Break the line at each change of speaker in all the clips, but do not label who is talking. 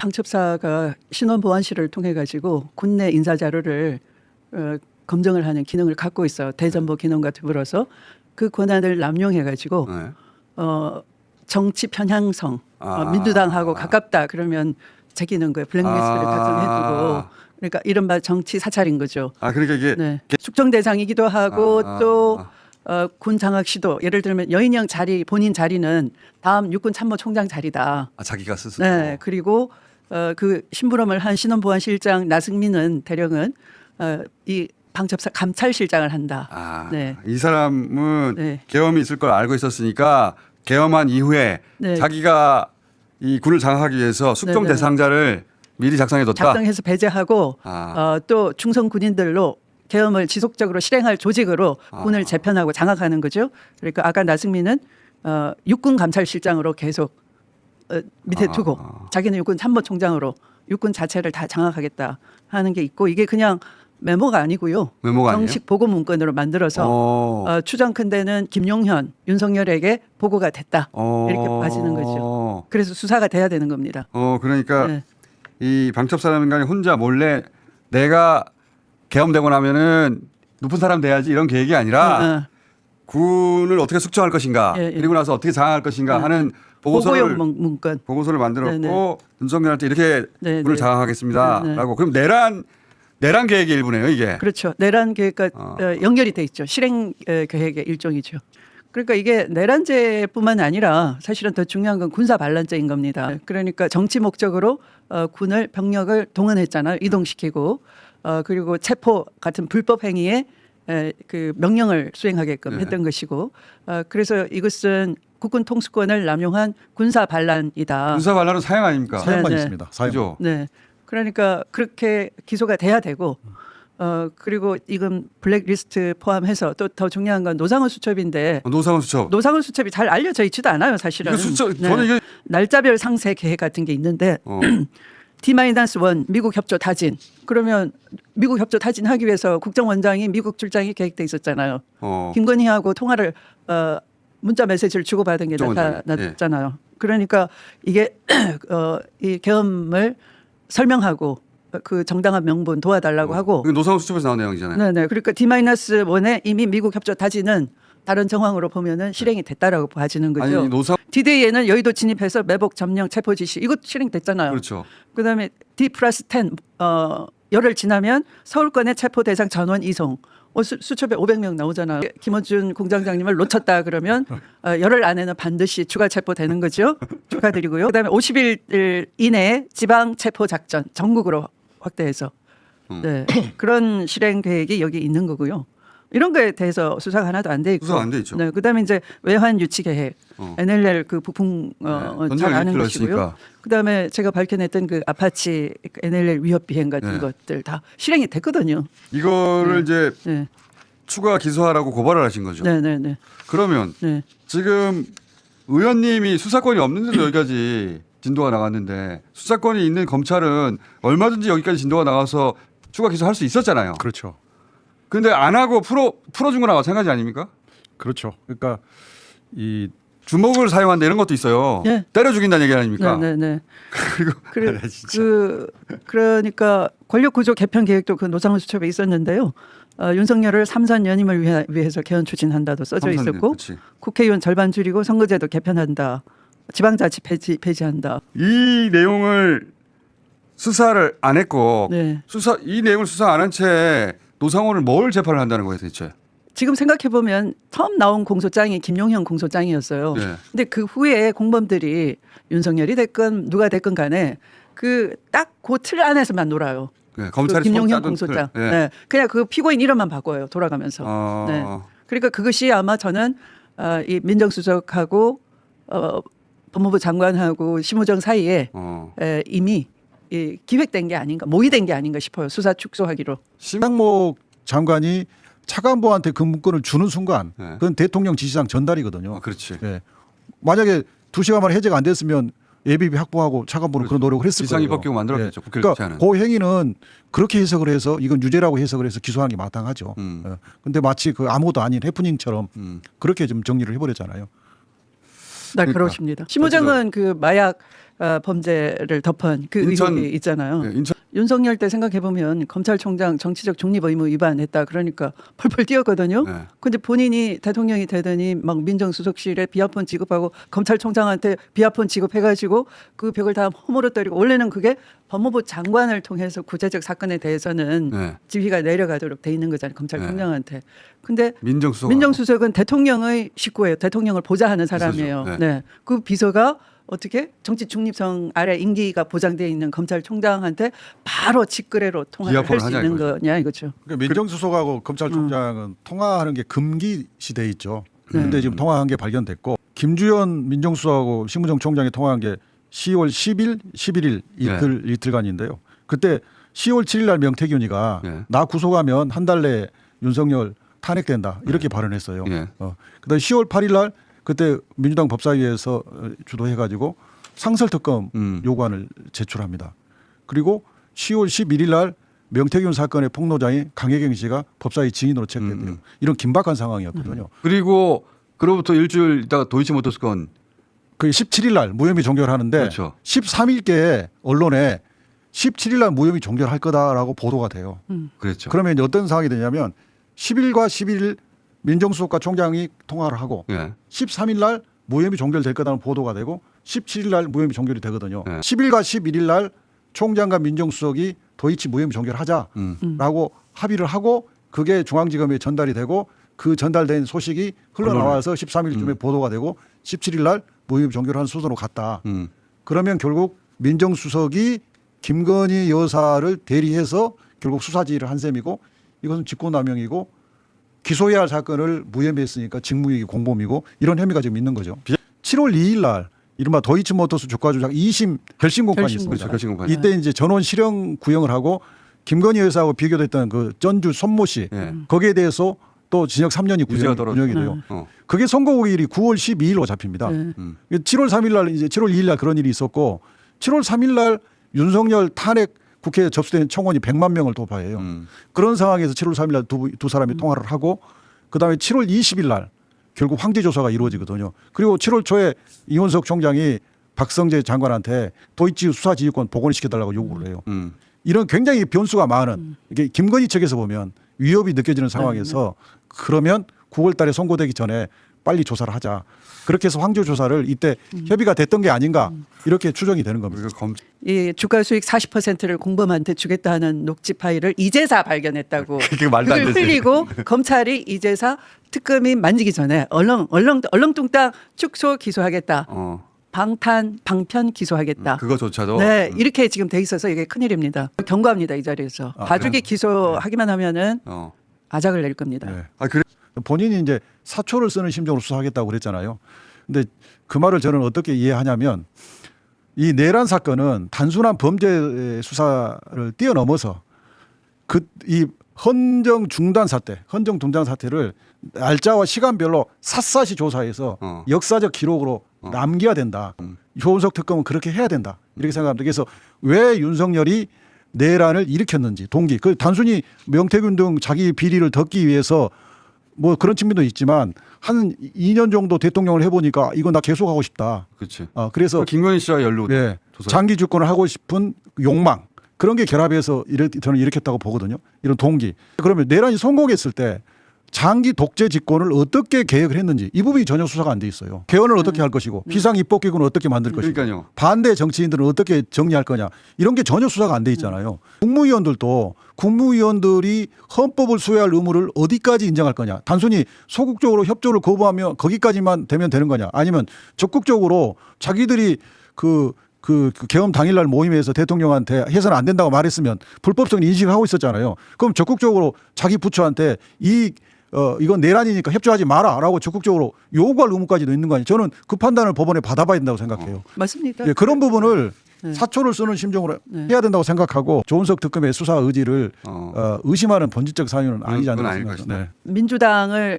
방첩사가 신원 보안실을 통해 가지고 군내 인사 자료를 어, 검증을 하는 기능을 갖고 있어요. 대전보 기능과 더불어서 그 권한을 남용해 가지고
네.
어, 정치 편향성
아.
어, 민주당하고 가깝다 그러면 제기는 거예요. 블랙리스트를
아.
작성해두고 그러니까 이른바 정치 사찰인 거죠.
아 그러니까 이게
네. 숙청 대상이기도 하고
아, 아,
또
아.
어, 군 장학 시도 예를 들면 여인영 자리 본인 자리는 다음 육군 참모 총장 자리다.
아, 자기가 스스로
네. 그리고 어, 그 심부름을 한 신원보안실장 나승민은 대령은 어, 이 방첩사 감찰실장을 한다.
아,
네.
이 사람은
네.
계엄이 있을 걸 알고 있었으니까 계엄한 이후에
네.
자기가 이 군을 장악하기 위해서 숙종
네, 네.
대상자를 미리 작성해뒀다.
작성해서 배제하고
아.
어, 또 충성 군인들로 계엄을 지속적으로 실행할 조직으로
아.
군을 재편하고 장악하는 거죠. 그러니까 아까 나승민은 어, 육군 감찰실장으로 계속 어, 밑에
아.
두고 자기는 육군 참모 총장으로 육군 자체를 다 장악하겠다 하는 게 있고 이게 그냥 메모가 아니고요.
메모가 아니에요?
정식 보고 문건으로 만들어서
어.
어, 추정컨대는 김용현, 윤석열에게 보고가 됐다
어.
이렇게 봐지는 거죠. 그래서 수사가 돼야 되는 겁니다.
어 그러니까
네.
이 방첩사람인간이 혼자 몰래 내가 계엄되고 나면은 높은 사람 돼야지 이런 계획이 아니라
어, 어.
군을 어떻게 숙청할 것인가
예, 예.
그리고 나서 어떻게 장악할 것인가
네.
하는 보고서를
보고용 문- 문건.
보고서를 만들었고. 윤석열한테 이렇게
네네.
군을 장악하겠습니다라고. 그럼 내란 내란 계획의 일부네요 이게.
그렇죠. 내란 계획과
어.
어, 연결이 돼 있죠. 실행 어, 계획의 일종이죠. 그러니까 이게 내란죄뿐만 아니라 사실은 더 중요한 건 군사 반란죄인 겁니다. 그러니까 정치 목적으로 어, 군을 병력을 동원했잖아요. 이동시키고 어, 그리고 체포 같은 불법 행위에 에, 그 명령을 수행하게끔
네.
했던 것이고 어, 그래서 이것은 국군 통수권을 남용한 군사 반란이다.
군사 반란은 사형 아닙니까?
네,
사형만
네.
있습니다. 사형.
그죠?
네. 그러니까 그렇게 기소가 돼야 되고 어 그리고 이건 블랙리스트 포함해서 또 더 중요한 건 노상원 수첩인데
노상원 수첩.
노상원 수첩이 잘 알려져 있지도 않아요, 사실은.
이거 수첩
네.
저는 이게
날짜별 상세 계획 같은 게 있는데
어,
D-1 미국 협조 타진. 그러면 미국 협조 타진하기 위해서 국정원장이 미국 출장이 계획돼 있었잖아요.
어.
김건희하고 통화를 어 문자 메시지를 주고받은 게 나타났잖아요. 그러니까 이게 어 이 계엄을 설명하고 그 정당한 명분 도와달라고 하고
이거 노상원 수첩에서 나온 내용이잖아요.
네네 그러니까 D-1에 이미 미국 협조 타지는 다른 정황으로 보면은 실행이 됐다라고 봐지는
아니
거죠.
노상
D-Day에는 여의도 진입해서 매복 점령 체포 지시 이것 실행됐잖아요.
그렇죠.
그다음에 D 플러스 10 어, 열흘 지나면 서울권의 체포 대상 전원 이송. 어, 수, 수첩에 500명 나오잖아요. 김원준 공장장님을 놓쳤다 그러면 어, 열흘 안에는 반드시 추가 체포되는 거죠. 축하드리고요. 그다음에 50일 이내에 지방 체포 작전 전국으로 확대해서
음.
네 그런 실행 계획이 여기 있는 거고요. 이런 거에 대해서 수사가 하나도 안 돼 있고.
수사가 안돼 있죠.
네, 그다음에 이제 외환 유치 계획,
어.
NLL 그 부품 어,
네,
잘
전쟁을
아는 것이고요.
했으니까.
그다음에 제가 밝혀냈던 그 아파치 NLL 위협 비행 같은
네.
것들 다 실행이 됐거든요.
이거를 이제
네,
추가 기소하라고 고발을 하신 거죠.
네, 네, 네,
그러면
네.
지금 의원님이 수사권이 없는데도 여기까지 진도가 나갔는데 수사권이 있는 검찰은 얼마든지 여기까지 진도가 나가서 추가 기소할 수 있었잖아요.
그렇죠.
근데 안 하고 풀어 풀어준 거나 마찬가지 아닙니까?
그렇죠. 그러니까 이
주먹을 사용한다 이런 것도 있어요.
네.
때려 죽인다는 얘기 아닙니까?
네, 네, 네.
그리고
그래,
아, 진짜.
그 그러니까 권력 구조 개편 계획도 그 노상훈 수첩에 있었는데요. 어, 윤석열을 삼선 연임을 위해, 위해서 개헌 추진한다도 써져
삼선 연-
있었고
그치.
국회의원 절반 줄이고 선거제도 개편한다. 지방자치 폐지 폐지한다.
이 내용을 수사를 안 했고
네.
수사 이 내용을 수사 안 한 채 노상원을 뭘 재판을 한다는 거예요 대체?
지금 생각해 보면 처음 나온 공소장이 김용현 공소장이었어요.
네.
근데 그 후에 공범들이 윤석열이 됐건 누가 됐건 간에 그 딱 그 틀 안에서만 놀아요.
네,
그
검찰이
김용현
손 따던
공소장.
틀. 네.
네. 그냥 그 피고인 이름만 바꿔요. 돌아가면서.
어,
네. 그러니까 그것이 아마 저는 어, 이 민정수석하고 어, 법무부 장관하고 심우정 사이에
어.
에, 이미 이 기획된 게 아닌가, 모의된 게 아닌가 싶어요. 수사 축소하기로.
신상목 장관이 차관보한테 그 문건을 주는 순간
네.
그건 대통령 지시상 전달이거든요.
어, 그렇지.
예. 만약에 두 시간 만에 해제가 안 됐으면 예비비 확보하고 차관보는 그런 노력을 했을
지상이
거예요.
법규 만들었겠죠, 국회를
그러니까
교체하는.
그 행위는 그렇게 해석을 해서 이건 유죄라고 해석을 해서 기소하는 게 마땅하죠.
음.
예. 근데 마치 그 아무것도 아닌 해프닝처럼
음.
그렇게 좀 정리를 해버렸잖아요.
네,
그러니까.
그렇습니다. 심우정은 그 마약 어, 범죄를 덮은 그
인천-
의혹이 있잖아요.
예, 인천
윤석열 때 생각해 보면 검찰총장 정치적 중립 의무 위반했다 그러니까 펄펄 뛰었거든요.
네.
근데 본인이 대통령이 되더니 막 민정수석실에 비아폰 지급하고 검찰총장한테 비아폰 지급해가지고 그 벽을 다 허물어 때리고 원래는 그게 법무부 장관을 통해서 구체적 사건에 대해서는
네.
지휘가 내려가도록 돼 있는 거잖아요 검찰총장한테. 근데
민정수석
민정수석은 대통령의 식구예요. 대통령을 보좌하는 사람이에요.
비서죠.
네.
네.
그 비서가 어떻게 정치 중립성 아래 임기가 보장되어 있는 검찰총장한테 바로 직거래로 통화를 할
비아폰을
수
하냐
있는
이거죠.
거냐 이거죠.
그러니까 민정수석하고 검찰총장은 통화하는 게 금기시돼 있죠.
네.
근데 지금 통화한 게 발견됐고 김주현 민정수석하고 심무정 총장이 통화한 게 10월 10일, 11일 이틀 이틀간인데요. 그때 10월 7일 날 명태균이가
네.
나 구속하면 한 달 내에 윤석열 탄핵된다 이렇게 발언했어요.
예.
어. 그다음 에 10월 8일 날 그때 민주당 법사위에서 어, 주도해가지고 상설 특검
음.
요구안을 제출합니다. 그리고 10월 11일 날 명태균 사건의 폭로자인 강혜경 씨가 법사위 증인으로 체크됐대요.
음.
이런 긴박한 상황이었거든요.
그리고 그로부터 일주일 있다가 도이치모터스 건
그 17일 날 무혐의 종결하는데
그렇죠.
13일께 언론에 17일 날 무혐의 종결할 거다라고 보도가 돼요.
그랬죠.
그러면 이제 어떤 상황이 되냐면 10일과 11일 민정수석과 총장이 통화를 하고
예.
13일 날 무혐의 종결될 거다는 보도가 되고 17일 날 무혐의 종결이 되거든요.
네.
10일과 11일 날 총장과 민정수석이 도이치 무혐의 종결하자라고
음.
합의를 하고 그게 중앙지검에 전달이 되고 그 전달된 소식이 흘러나와서 13일쯤에
음.
보도가 되고 17일 날 무혐의 종결하는 수준으로 갔다.
음.
그러면 결국 민정수석이 김건희 여사를 대리해서 결국 수사 지휘를 한 셈이고 이것은 직권남용이고 기소해야 할 사건을 무혐의했으니까 직무유기 공범이고 이런 혐의가 지금 있는 거죠. 7월 2일 날 이른바 도이치모터스 주가 조작 2심 결심 공판이
결심
있습니다.
그렇죠. 결심 공판.
이때 이제 전원 실형 구형을 하고 김건희 여사하고 비교됐던 그 전주 손모 씨
예.
거기에 대해서 또 징역 3년이
유죄가
구형,
떨어져.
구형이 돼요.
어.
그게 선고일이 9월 12일로 잡힙니다.
네.
음.
7월 3일 날 이제 7월 2일 날 그런 일이 있었고 7월 3일 날 윤석열 탄핵 국회에 접수된 청원이 100만 명을 도파해요.
음.
그런 상황에서 7월 3일 날 두 두 사람이 통화를 하고 그다음에 7월 20일 날 결국 황제 조사가 이루어지거든요. 그리고 7월 초에 이원석 총장이 박성재 장관한테 도이치 수사 지휘권 복원시켜 달라고 요구를 해요.
음.
이런 굉장히 변수가 많은 이게 김건희 측에서 보면 위협이 느껴지는 상황에서 그러면 9월 달에 선고되기 전에 빨리 조사를 하자. 그렇게 해서 황제 조사를 이때 협의가 됐던 게 아닌가 이렇게 추정이 되는 겁니다.
우리가
검이 주가 수익 40%를 공범한테 주겠다는 녹취 파일을 이제사 발견했다고.
그게 말도 안
그걸
되지.
흘리고 검찰이 이제사 특검이 만지기 전에 얼렁 얼렁 얼렁뚱땅 축소 기소하겠다.
어.
방탄 방편 기소하겠다.
그거조차도
네,
음.
이렇게 지금 돼 있어서 이게 큰일입니다. 경고합니다 이 자리에서
아,
봐주기 기소하기만 하면은
어.
아작을 낼 겁니다.
네.
아 그래.
본인이 이제 사초를 쓰는 심정으로 수사하겠다고 그랬잖아요. 근데 그 말을 저는 어떻게 이해하냐면 이 내란 사건은 단순한 범죄 수사를 뛰어넘어서 그 이 헌정 중단 사태, 헌정 중단 사태를 날짜와 시간별로 샅샅이 조사해서
어.
역사적 기록으로
어.
남겨야 된다.
음.
조은석 특검은 그렇게 해야 된다. 이렇게 생각합니다. 그래서 왜 윤석열이 내란을 일으켰는지 동기 그 단순히 명태균 등 자기 비리를 덮기 위해서 뭐 그런 측면도 있지만 한 2년 정도 대통령을 해보니까 이건 나 계속 하고 싶다.
그렇지.
어, 그래서
김건희 씨와 연루.
예,
조사.
장기 주권을 하고 싶은 욕망 그런 게 결합해서 이래, 저는 일으켰다고 보거든요. 이런 동기. 그러면 내란이 성공했을 때 장기 독재 집권을 어떻게 계획을 했는지 이 부분이 전혀 수사가 안 돼 있어요. 개헌을 어떻게 할 것이고 비상 입법기구는 어떻게 만들 것이고
그러니까요.
반대 정치인들은 어떻게 정리할 거냐 이런 게 전혀 수사가 안 돼 있잖아요. 국무위원들도 국무위원들이 헌법을 수호할 의무를 어디까지 인정할 거냐. 단순히 소극적으로 협조를 거부하면 거기까지만 되면 되는 거냐. 아니면 적극적으로 자기들이 그 그, 그 개헌 당일날 모임에서 대통령한테 해서는 안 된다고 말했으면 불법성 인식하고 있었잖아요. 그럼 적극적으로 자기 부처한테 이 어, 이건 내란이니까 협조하지 마라 라고 적극적으로 요구할 의무까지도 있는 거 아니에요. 저는 그 판단을 법원에 받아봐야 된다고 생각해요.
맞습니다.
예, 그런 부분을
네.
사초를 쓰는 심정으로
네.
해야 된다고 생각하고 조은석 특검의 수사 의지를
어.
어, 의심하는 본질적 사유는 아니지 않나 생각합니다. 네.
민주당을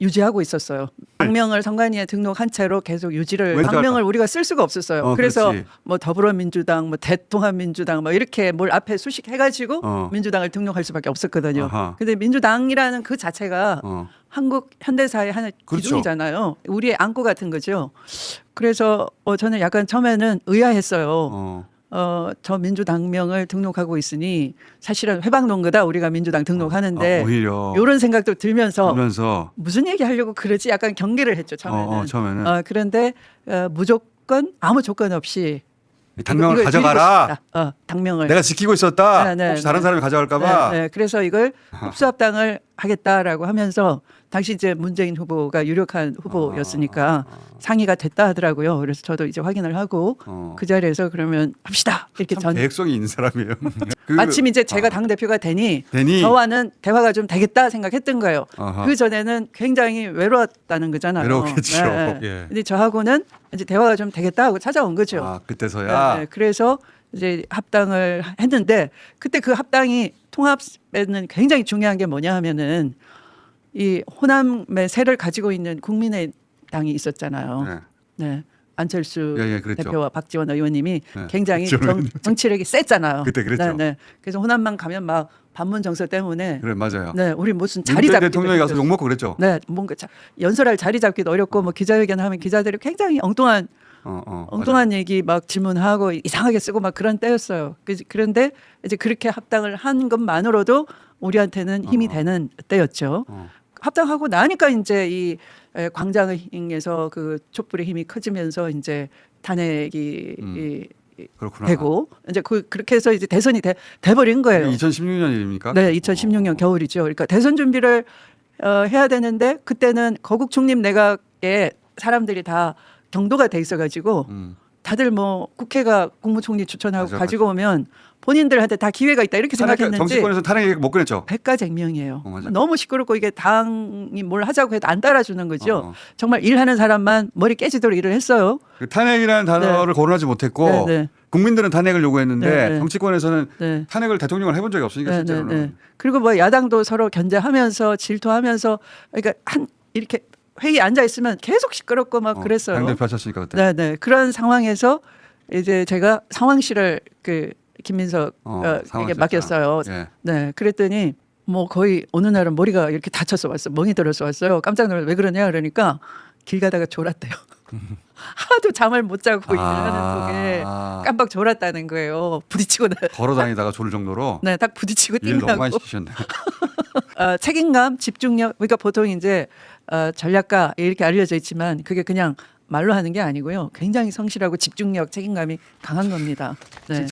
유지하고 있었어요. 방명을 선관위에 등록한 채로 계속 유지를
왠지
방명을 우리가 쓸 수가 없었어요.
어,
그래서
그렇지.
뭐 더불어민주당, 뭐 대통합민주당, 뭐 이렇게 뭘 앞에 수식해가지고
어.
민주당을 등록할 수밖에 없었거든요.
아하.
근데 민주당이라는 그 자체가
어.
한국 현대사의 하나의
그렇죠.
기둥이잖아요. 우리의 안고 같은 거죠. 그래서 어, 저는 약간 처음에는 의아했어요.
어.
어, 저 민주당명을 등록하고 있으니 사실은 회방농구다 우리가 민주당 등록하는데
아, 오히려
이런 생각도 들면서
그러면서
무슨 얘기 하려고 그러지 약간 경계를 했죠 처음에는.
어, 어, 처음에는
어, 그런데 어, 무조건 아무 조건 없이
이 당명을
이걸
가져가라.
드리고 싶다. 어, 당명을.
내가 지키고 있었다.
네, 네,
혹시 다른
네.
사람이 가져갈까봐.
네, 네. 그래서 이걸 흡수합당을 하겠다라고 하면서 당시 이제 문재인 후보가 유력한 후보였으니까 상의가 됐다 하더라고요. 그래서 저도 이제 확인을 하고
어.
그 자리에서 그러면 합시다 이렇게 참전
계획성이 있는 사람이에요. 그-
마침 이제 제가
아,
당 대표가 되니
되니
저와는 대화가 좀 되겠다 생각했던 거예요.
아하.
그 전에는 굉장히 외로웠다는 거잖아요.
외로웠겠죠.
네, 네.
예.
근데 저하고는 이제 대화가 좀 되겠다 하고 찾아온 거죠.
아 그때서야
네, 네. 그래서 이제 합당을 했는데 그때 그 합당이 통합에는 굉장히 중요한 게 뭐냐 하면은 이 호남의 세를 가지고 있는 국민의당이 있었잖아요.
네.
네. 안철수
예, 예, 그랬죠.
대표와 박지원 의원님이
네.
굉장히 정. 정치력이 셌잖아요.
그때 그랬죠.
네, 네. 그래서 호남만 가면 막 반문 정서 때문에
그래 맞아요.
네, 우리 무슨 자리 잡기
대통령이 가서 욕 먹고 그랬죠.
네, 뭔가 자, 연설할 자리 잡기도 어렵고 뭐 기자회견 하면 기자들이 굉장히 엉뚱한
어, 어,
엉뚱한 얘기 막 질문하고 이상하게 쓰고 막 그런 때였어요. 그- 그런데 이제 그렇게 합당을 한 것만으로도 우리한테는 힘이
어.
되는 때였죠.
어.
합당하고 나니까 이제 이 에, 광장에서 그 촛불의 힘이 커지면서 이제 탄핵이
음. 그렇구나.
되고 이제 그 그렇게 해서 이제 대선이 돼, 돼버린 거예요.
2016년 일입니까?
네, 2016년 겨울이죠. 그러니까 대선 준비를 어, 해야 되는데 그때는 거국 중립 내각에 사람들이 다 경도가 돼 있어가지고
음.
다들 뭐 국회가 국무총리 추천하고
맞아,
가지고 오면 본인들한테 다 기회가 있다 이렇게
탄핵
생각했는지
정치권에서 탄핵 못 꺼냈죠.
백가쟁명이에요.
어, 맞아.
너무 시끄럽고 이게 당이 뭘 하자고 해도 안 따라주는 거죠.
어, 어.
정말 일하는 사람만 머리 깨지도록 일을 했어요.
그 탄핵이라는 단어를 거론하지 못했고
네, 네.
국민들은 탄핵을 요구했는데
네, 네.
정치권에서는
네.
탄핵을 대통령을 해본 적이 없으니까
네,
실제로는.
네, 네. 그리고 뭐 야당도 서로 견제하면서 질투하면서 그러니까 한 이렇게 회의 앉아 있으면 계속 시끄럽고 막
어,
그랬어요.
당대표 하셨으니까 그때.
네, 네. 그런 상황에서 이제 제가 상황실을 그 김민석
어,
어,
상황실장.
에게 맡겼어요.
예.
네, 그랬더니 뭐 거의 어느 날은 머리가 이렇게 다쳐서 왔어, 멍이 들어서 왔어요. 깜짝 놀라 왜 그러냐 그러니까 길 가다가 졸았대요. 하도 잠을 못 자고 일하는 속에
아,
깜빡 졸았다는 거예요. 부딪히고 나,
걸어 다니다가 졸을 정도로
네, 딱 부딪히고
일 너무 많이 시키셨네.
어, 책임감, 집중력. 그러니까 보통 이제 어, 전략가 이렇게 알려져 있지만 그게 그냥 말로 하는 게 아니고요. 굉장히 성실하고 집중력, 책임감이 강한 겁니다. 네.